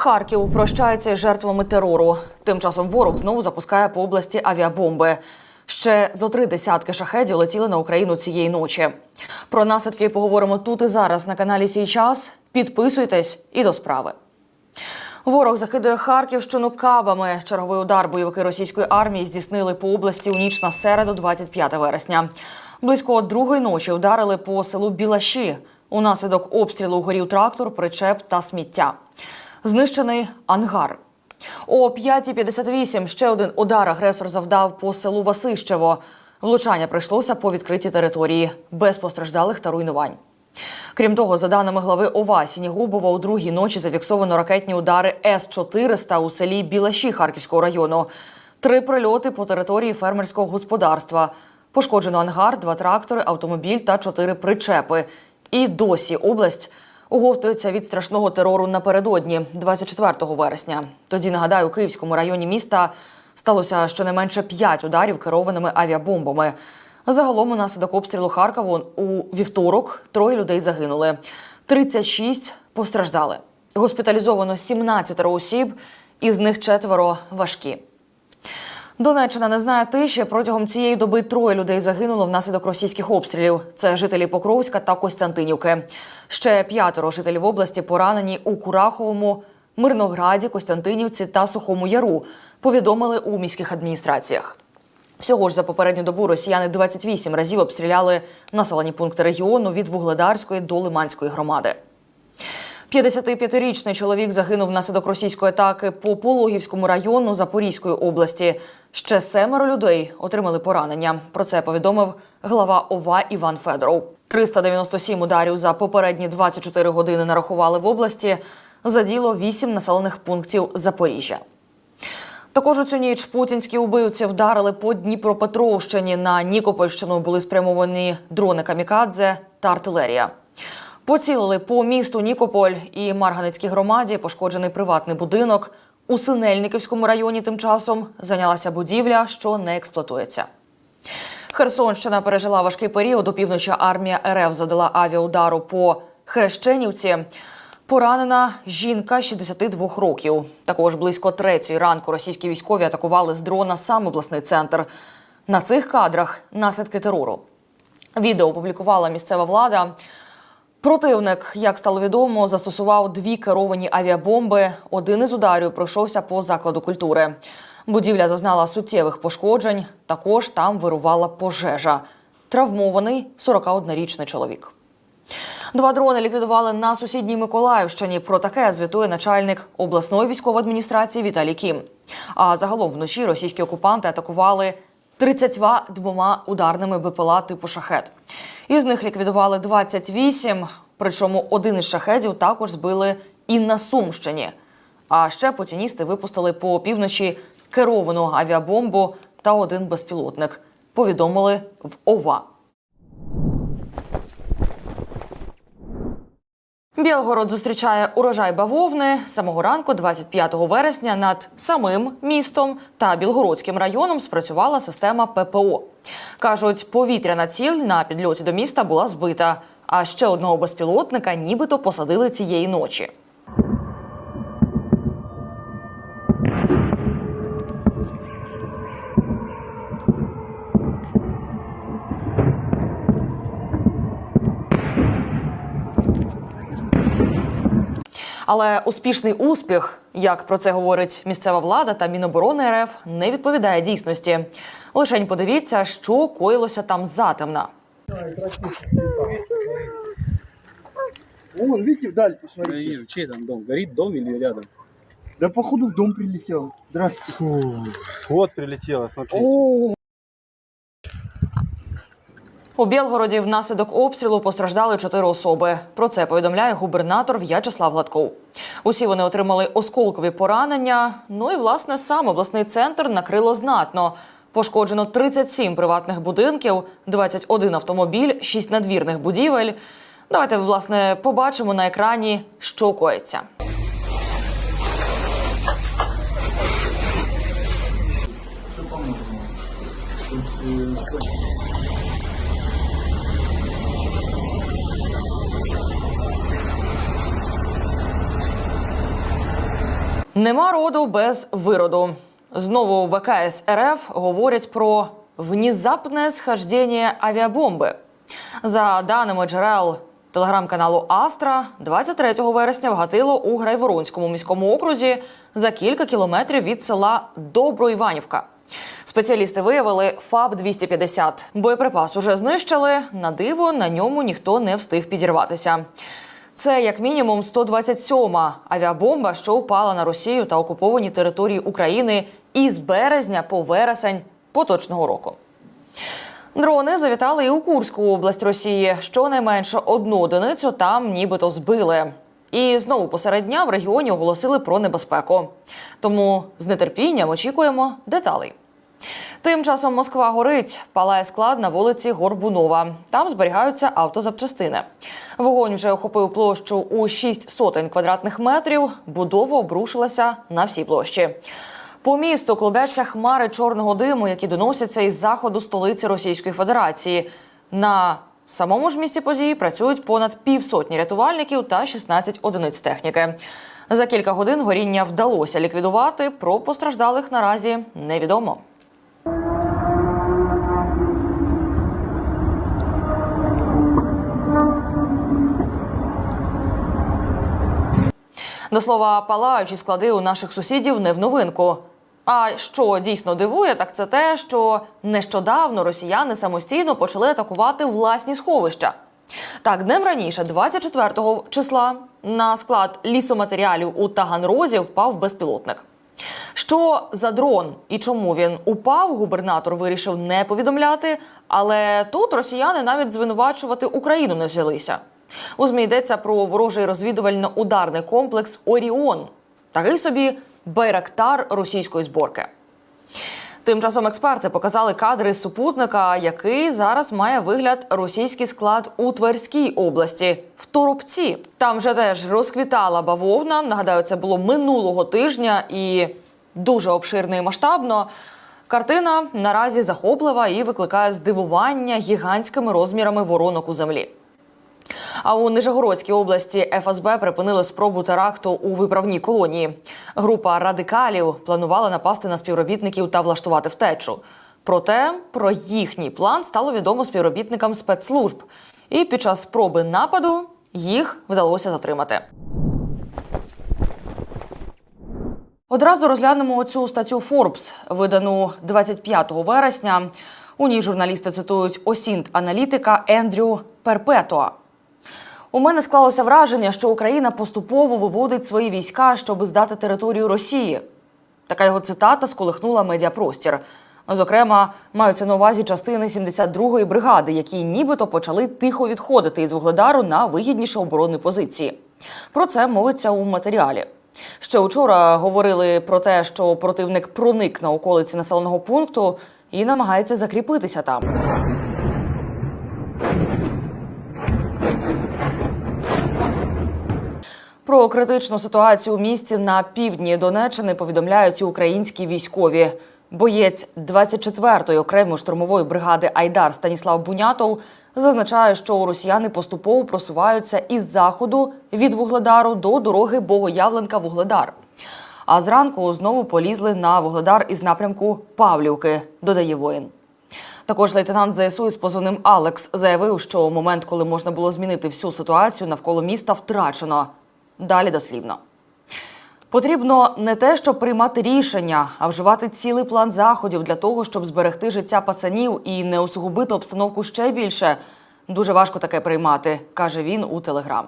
Харків прощається жертвами терору. Тим часом ворог знову запускає по області авіабомби. Ще зо три десятки шахедів летіли на Україну цієї ночі. Про наслідки поговоримо тут і зараз на каналі Сій час. Підписуйтесь і до справи. Ворог закидує Харківщину кабами. Черговий удар бойовики російської армії здійснили по області у ніч на середу, 25 вересня. Близько другої ночі ударили по селу Білаші. Унаслідок обстрілу горів трактор, причеп та сміття. Знищений ангар. О 5.58 ще один удар агресор завдав по селу Васищево. Влучання прийшлося по відкритій території без постраждалих та руйнувань. Крім того, за даними глави ОВА Сінігубова, у другій ночі зафіксовано ракетні удари С-400 у селі Білаші Харківського району. Три прильоти по території фермерського господарства. Пошкоджено ангар, два трактори, автомобіль та чотири причепи. І досі область оговтується від страшного терору напередодні, 24 вересня. Тоді нагадаю, у Київському районі міста сталося щонайменше п'ять ударів керованими авіабомбами. Загалом унаслідок обстрілу Харкова у вівторок троє людей загинули, 36 постраждали. Госпіталізовано 17 осіб, із них четверо важкі. Донеччина не знає тиші. Протягом цієї доби троє людей загинуло внаслідок російських обстрілів. Це жителі Покровська та Костянтинівки. Ще п'ятеро жителів області поранені у Кураховому, Мирнограді, Костянтинівці та Сухому Яру. Повідомили у міських адміністраціях. Всього ж за попередню добу росіяни 28 разів обстріляли населені пункти регіону від Вугледарської до Лиманської громади. 55-річний чоловік загинув внаслідок російської атаки по Пологівському району Запорізької області. Ще семеро людей отримали поранення. Про це повідомив глава ОВА Іван Федоров. 397 ударів за попередні 24 години нарахували в області. Заділо 8 населених пунктів Запоріжжя. Також у цю ніч путінські убивці вдарили по Дніпропетровщині. На Нікопольщину були спрямовані дрони камікадзе та артилерія. Поцілили по місту Нікополь і Марганецькій громаді пошкоджений приватний будинок. У Синельниківському районі тим часом зайнялася будівля, що не експлуатується. Херсонщина пережила важкий період. У півночі армія РФ задала авіаудару по Хрещенівці. Поранена жінка 62 років. Також близько третьої ранку російські військові атакували з дрона сам обласний центр. На цих кадрах наслідки терору. Відео опублікувала місцева влада. Противник, як стало відомо, застосував дві керовані авіабомби. Один із ударів пройшовся по закладу культури. Будівля зазнала суттєвих пошкоджень. Також там вирувала пожежа. Травмований 41-річний чоловік. Два дрони ліквідували на сусідній Миколаївщині. Про таке звітує начальник обласної військової адміністрації Віталій Кім. А загалом вночі російські окупанти атакували 32 ударними БПЛА типу шахет. Із них ліквідували 28, причому один із шахедів також збили і на Сумщині. А ще путіністи випустили по півночі керовану авіабомбу та один безпілотник. Повідомили в ОВА. Білгород зустрічає урожай бавовни самого ранку, 25 вересня, над самим містом та Білгородським районом спрацювала система ППО. кажуть, повітряна ціль на підльоті до міста була збита. А ще одного безпілотника нібито посадили цієї ночі. Але успішний успіх, як про це говорить місцева влада та Міноборони РФ, не відповідає дійсності. Лишень подивіться, що коїлося там затемна. Вон, видите, вдаль, Я посмотрите. вижу, чей там дом? Горит дом или рядом? Да походу в дом прилетел. Здрасте. Вот прилетело, смотрите. О, У Білгороді внаслідок обстрілу постраждали чотири особи. Про це повідомляє губернатор В'ячеслав Гладков. Усі вони отримали осколкові поранення. Ну і власне сам обласний центр накрило знатно. Пошкоджено 37 приватних будинків, 21 автомобіль, 6 надвірних будівель. Давайте власне побачимо на екрані, що коїться. Нема роду без вироду. Знову в ВКС РФ говорять про внезапне схождення авіабомби. За даними джерел телеграм-каналу Астра, 23 вересня вгатило у Грайворонському міському окрузі за кілька кілометрів від села Доброіванівка. Спеціалісти виявили ФАБ 250 Боєприпас уже знищили. На диво на ньому ніхто не встиг підірватися. Це як мінімум 127-ма авіабомба, що впала на Росію та окуповані території України із березня по вересень поточного року. Дрони завітали і у Курську область Росії. Щонайменше одну одиницю там нібито збили. І знову посеред дня в регіоні оголосили про небезпеку. Тому з нетерпінням очікуємо деталей. Тим часом Москва горить, палає склад на вулиці Горбунова. Там зберігаються автозапчастини. Вогонь вже охопив площу у 6 сотень квадратних метрів. Будова обрушилася на всій площі. По місту клубяться хмари чорного диму, які доносяться із заходу столиці Російської Федерації. На самому ж місці події працюють понад півсотні рятувальників та 16 одиниць техніки. За кілька годин горіння вдалося ліквідувати. Про постраждалих наразі невідомо. До слова, палаючі склади у наших сусідів не в новинку. А що дійсно дивує, так це те, що нещодавно росіяни самостійно почали атакувати власні сховища. Так, днем раніше, 24 числа, на склад лісоматеріалів у Таганрозі впав безпілотник. Що за дрон і чому він упав, губернатор вирішив не повідомляти. Але тут росіяни навіть звинувачувати Україну не взялися. У ЗМІ йдеться про ворожий розвідувально-ударний комплекс Оріон, такий собі байрактар російської зборки. Тим часом експерти показали кадри супутника, який зараз має вигляд російський склад у Тверській області в Торопці. Там вже теж розквітала бавовна. Нагадаю, це було минулого тижня і дуже обширно і масштабно. Картина наразі захоплива і викликає здивування гігантськими розмірами воронок у землі. А у Нижегородській області ФСБ припинили спробу теракту у виправній колонії. Група радикалів планувала напасти на співробітників та влаштувати втечу. Проте про їхній план стало відомо співробітникам спецслужб. І під час спроби нападу їх вдалося затримати. Одразу розглянемо цю статтю Forbes, видану 25 вересня. У ній журналісти цитують осінт-аналітика Ендрю Перпетуа. У мене склалося враження, що Україна поступово виводить свої війська, щоб здати територію Росії. Така його цитата сколихнула медіапростір. Зокрема, маються на увазі частини 72-ї бригади, які нібито почали тихо відходити із Вугледару на вигідніші оборонні позиції. Про це мовиться у матеріалі. Ще учора говорили про те, що противник проник на околиці населеного пункту і намагається закріпитися там. Про критичну ситуацію у місті на півдні Донеччини повідомляють і українські військові. Боєць 24-ї окремої штурмової бригади Айдар Станіслав Бунятов зазначає, що росіяни поступово просуваються із заходу від Вугледару до дороги Богоявленка-Вугледар. А зранку знову полізли на Вугледар із напрямку Павлівки, додає воїн. Також лейтенант ЗСУ із позивним Алекс заявив, що момент, коли можна було змінити всю ситуацію навколо міста, втрачено. Далі дослівно. Потрібно не те, щоб приймати рішення, а вживати цілий план заходів для того, щоб зберегти життя пацанів і не усугубити обстановку ще більше. Дуже важко таке приймати, каже він у телеграм.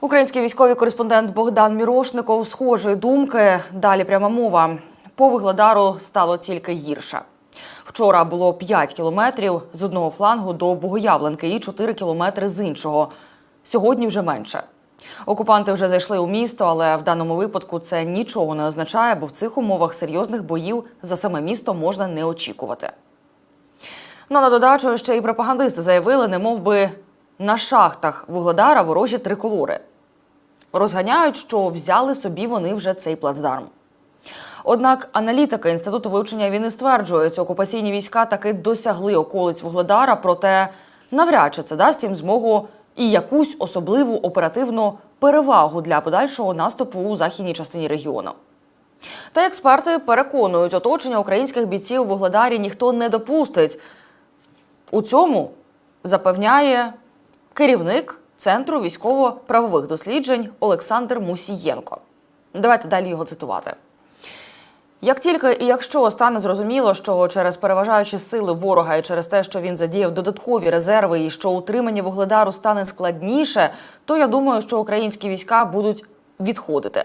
Український військовий кореспондент Богдан Мірошников схожої думки. Далі пряма мова. По виглядару стало тільки гірше. Вчора було 5 кілометрів з одного флангу до Богоявленки і 4 кілометри з іншого. Сьогодні вже менше. Окупанти вже зайшли у місто, але в даному випадку це нічого не означає, бо в цих умовах серйозних боїв за саме місто можна не очікувати. Ну, на додачу ще й пропагандисти заявили, не мов би на шахтах Вугледара ворожі триколори. Розганяють, що взяли собі вони вже цей плацдарм. Однак аналітики інституту вивчення війни стверджують, окупаційні війська таки досягли околиць Вугледара, проте навряд чи це дасть їм змогу і якусь особливу оперативну перевагу для подальшого наступу у західній частині регіону. Та експерти переконують, оточення українських бійців у Вугледарі ніхто не допустить. У цьому запевняє керівник Центру військово-правових досліджень Олександр Мусієнко. Давайте далі його цитувати. Як тільки і якщо стане зрозуміло, що через переважаючі сили ворога і через те, що він задіяв додаткові резерви, і що утримання вугледару стане складніше, то я думаю, що українські війська будуть відходити.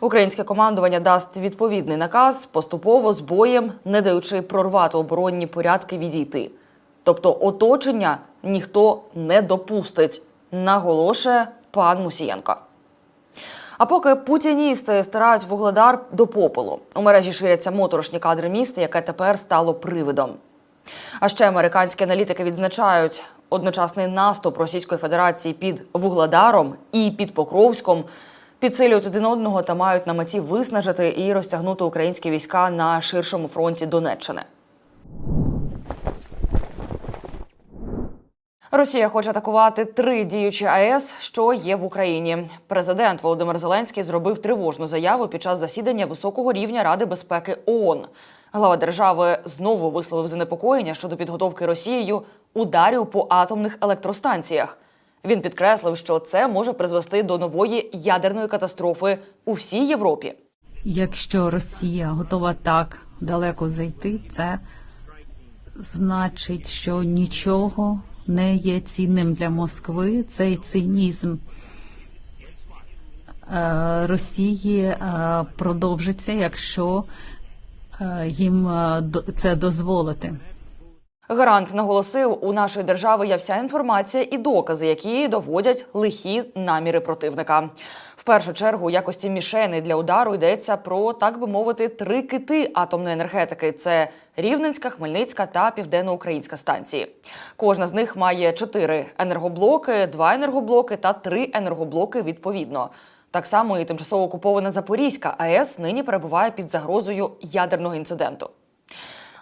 Українське командування дасть відповідний наказ поступово з боєм, не даючи прорвати оборонні порядки відійти. Тобто оточення ніхто не допустить, наголошує пан Мусієнко. А поки путіністи стирають вугледар до попелу, у мережі ширяться моторошні кадри міста, яке тепер стало привидом. А ще американські аналітики відзначають одночасний наступ Російської Федерації під Вугледаром і під Покровськом підсилюють один одного та мають на меті виснажити і розтягнути українські війська на ширшому фронті Донеччини. Росія хоче атакувати три діючі АЕС, що є в Україні. Президент Володимир Зеленський зробив тривожну заяву під час засідання високого рівня Ради безпеки ООН. Глава держави знову висловив занепокоєння щодо підготовки Росією ударів по атомних електростанціях. Він підкреслив, що це може призвести до нової ядерної катастрофи у всій Європі. Якщо Росія готова так далеко зайти, це значить, що нічого не є цінним для Москви. Цей цинізм е, Росії е, продовжиться, якщо е, їм це дозволити. Гарант наголосив, у нашої держави є вся інформація і докази, які доводять лихі наміри противника. В першу чергу, якості мішени для удару йдеться про так би мовити три кити атомної енергетики: це Рівненська, Хмельницька та Південноукраїнська станції. Кожна з них має чотири енергоблоки, два енергоблоки та три енергоблоки відповідно. Так само і тимчасово окупована Запорізька АЕС нині перебуває під загрозою ядерного інциденту.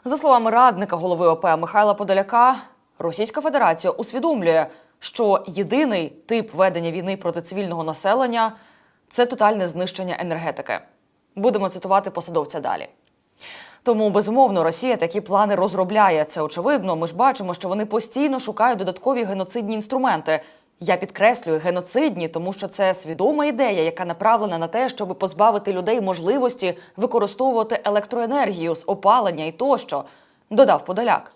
За словами радника голови ОП Михайла Подоляка, Російська Федерація усвідомлює, що єдиний тип ведення війни проти цивільного населення це тотальне знищення енергетики. Будемо цитувати посадовця далі. Тому безумовно Росія такі плани розробляє. Це очевидно. Ми ж бачимо, що вони постійно шукають додаткові геноцидні інструменти. Я підкреслюю геноцидні, тому що це свідома ідея, яка направлена на те, щоб позбавити людей можливості використовувати електроенергію з опалення і тощо, додав Подоляк.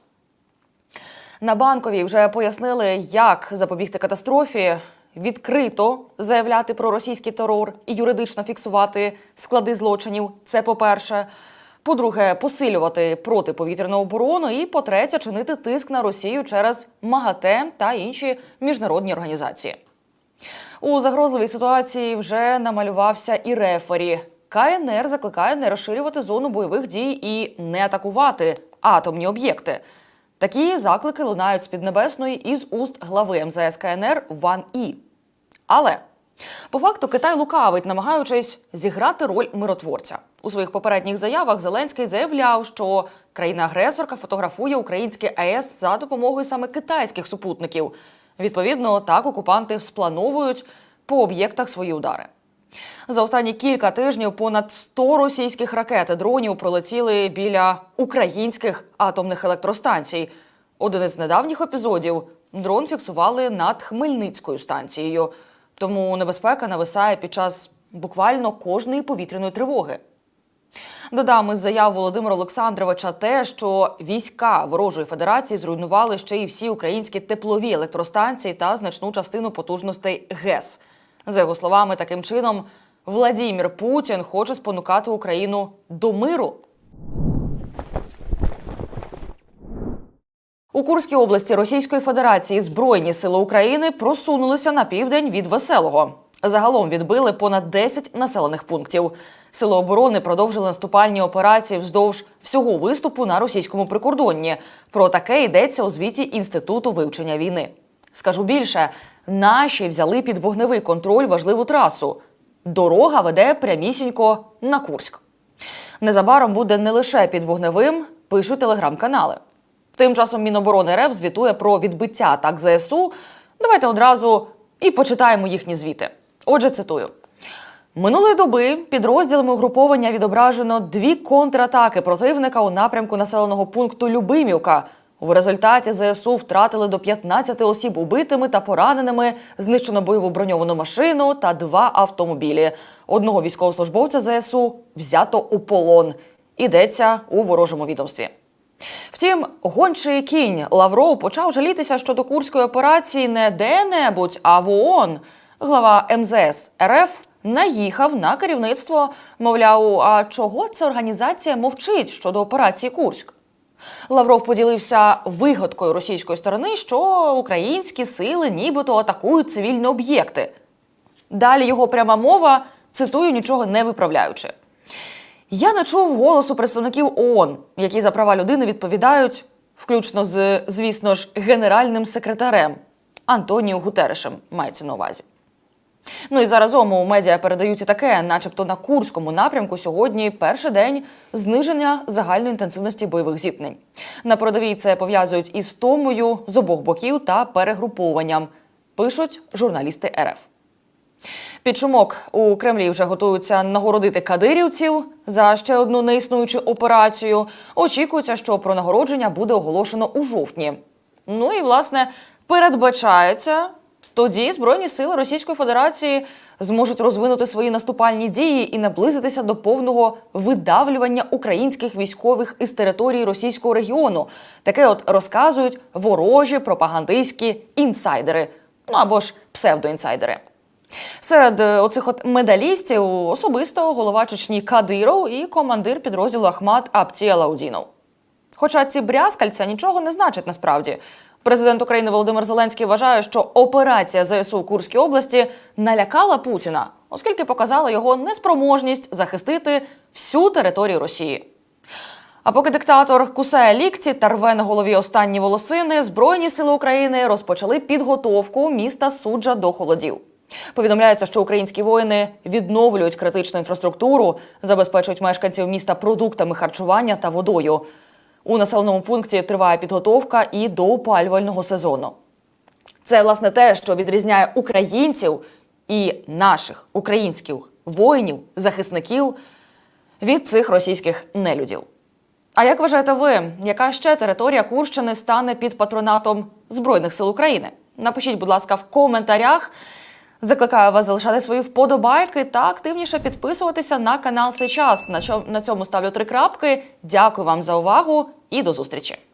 На банковій вже пояснили, як запобігти катастрофі, відкрито заявляти про російський терор і юридично фіксувати склади злочинів. Це по-перше. По-друге, посилювати протиповітряну оборону. І по-третє, чинити тиск на Росію через МАГАТЕ та інші міжнародні організації. У загрозливій ситуації вже намалювався і рефері. КНР закликає не розширювати зону бойових дій і не атакувати атомні об'єкти. Такі заклики лунають з Піднебесної із уст глави МЗС КНР Ван І. Але по факту Китай лукавить, намагаючись зіграти роль миротворця. У своїх попередніх заявах Зеленський заявляв, що країна-агресорка фотографує українські АЕС за допомогою саме китайських супутників. Відповідно, так окупанти сплановують по об'єктах свої удари. За останні кілька тижнів понад 100 російських ракет і дронів пролетіли біля українських атомних електростанцій. Один із недавніх епізодів дрон фіксували над Хмельницькою станцією. Тому небезпека нависає під час буквально кожної повітряної тривоги. Додам із заяв Володимира Олександровича те, що війська ворожої федерації зруйнували ще й всі українські теплові електростанції та значну частину потужностей ГЕС. За його словами, таким чином Владімір Путін хоче спонукати Україну до миру. У Курській області Російської Федерації Збройні сили України просунулися на південь від Веселого. Загалом відбили понад 10 населених пунктів. Сили оборони продовжили наступальні операції вздовж всього виступу на російському прикордонні. Про таке йдеться у звіті Інституту вивчення війни. Скажу більше, наші взяли під вогневий контроль важливу трасу. Дорога веде прямісінько на Курськ. Незабаром буде не лише під вогневим, пишуть телеграм-канали. Тим часом Міноборони РФ звітує про відбиття атак ЗСУ. Давайте одразу і почитаємо їхні звіти. Отже, цитую. Минулої доби підрозділами угруповання відображено дві контратаки противника у напрямку населеного пункту Любимівка. В результаті ЗСУ втратили до 15 осіб убитими та пораненими, знищено бойову броньовану машину та два автомобілі. Одного військовослужбовця ЗСУ взято у полон. Ідеться у ворожому відомстві. Втім, гончий кінь Лавров почав жалітися щодо курської операції не де-небудь, а в ООН. Глава МЗС РФ наїхав на керівництво. Мовляв, а чого ця організація мовчить щодо операції Курськ? Лавров поділився вигадкою російської сторони, що українські сили нібито атакують цивільні об'єкти. Далі його пряма мова, цитую, нічого не виправляючи. Я не чув голосу представників ООН, які за права людини відповідають, включно з, звісно ж, генеральним секретарем Антоніо Гутерешем, мається на увазі. Ну і заразом у медіа передають і таке, начебто на Курському напрямку сьогодні перший день зниження загальної інтенсивності бойових зіткнень. На передовій це пов'язують із томою з обох боків та перегрупованням, пишуть журналісти РФ. Під шумок у Кремлі вже готуються нагородити кадирівців за ще одну неіснуючу операцію. Очікується, що про нагородження буде оголошено у жовтні. Ну і власне передбачається, тоді Збройні сили Російської Федерації зможуть розвинути свої наступальні дії і наблизитися до повного видавлювання українських військових із території російського регіону. Таке от розказують ворожі пропагандистські інсайдери, ну або ж псевдоінсайдери. Серед е, оцих от медалістів особисто голова Чечні Кадиров і командир підрозділу Ахмат Аптіалаудінов. Хоча ці брязкальця нічого не значать насправді. Президент України Володимир Зеленський вважає, що операція ЗСУ у Курській області налякала Путіна, оскільки показала його неспроможність захистити всю територію Росії. А поки диктатор кусає лікті та рве на голові останні волосини, Збройні сили України розпочали підготовку міста суджа до холодів. Повідомляється, що українські воїни відновлюють критичну інфраструктуру, забезпечують мешканців міста продуктами харчування та водою. У населеному пункті триває підготовка і до опалювального сезону. Це власне те, що відрізняє українців і наших українських воїнів, захисників від цих російських нелюдів. А як вважаєте ви, яка ще територія Курщини стане під патронатом Збройних сил України? Напишіть, будь ласка, в коментарях. Закликаю вас залишати свої вподобайки та активніше підписуватися на канал Сейчас. На цьому ставлю три крапки. Дякую вам за увагу і до зустрічі.